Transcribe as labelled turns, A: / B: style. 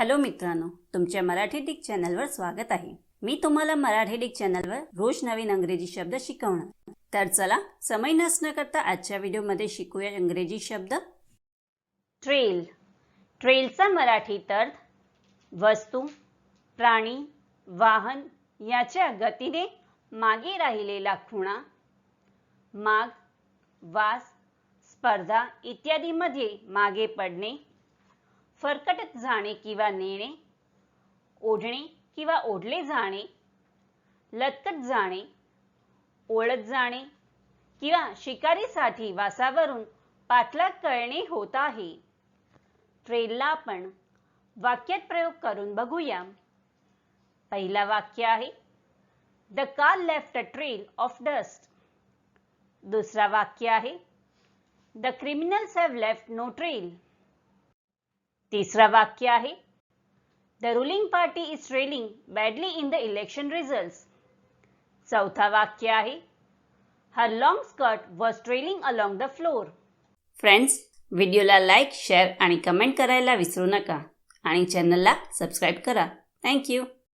A: Hello मित्रांनो तुमच्या Marathi Dick चॅनलवर स्वागत आहे. मी तुम्हाला मराठी डिक चॅनलवर रोज नवीन अंग्रेजी शब्द शिकवणार. तर चला समय नसणं करता आजच्या व्हिडिओमध्ये शिकूया इंग्रजी शब्द. ट्रेल ट्रेलचा मराठी अर्थ वस्तू प्राणी वाहन याच्या गतीने मागे राहिलेला खुणा माग वास स्पर्धा इत्यादीमध्ये मागे पडणे फरकटत जाणे किंवा नेणे ओढणे किंवा ओढले जाणे लतकत जाणे ओळत जाणे किंवा शिकारीसाठी वासावरून पाठलाग करणे होत आहे. ट्रेलला आपण वाक्यात प्रयोग करून बघूया. पहिला वाक्य आहे the car left a trail of dust. दुसरा वाक्य आहे the criminals have left no trail. तिसरं वाक्य आहे. The ruling party is trailing badly in the election result चौथा वाक्य आहे. Her long skirt was trailing along the floor friends व्हिडिओला लाईक शेअर आणि कमेंट करायला विसरू नका. आणि चॅनलला सबस्क्राईब करा. थँक्यू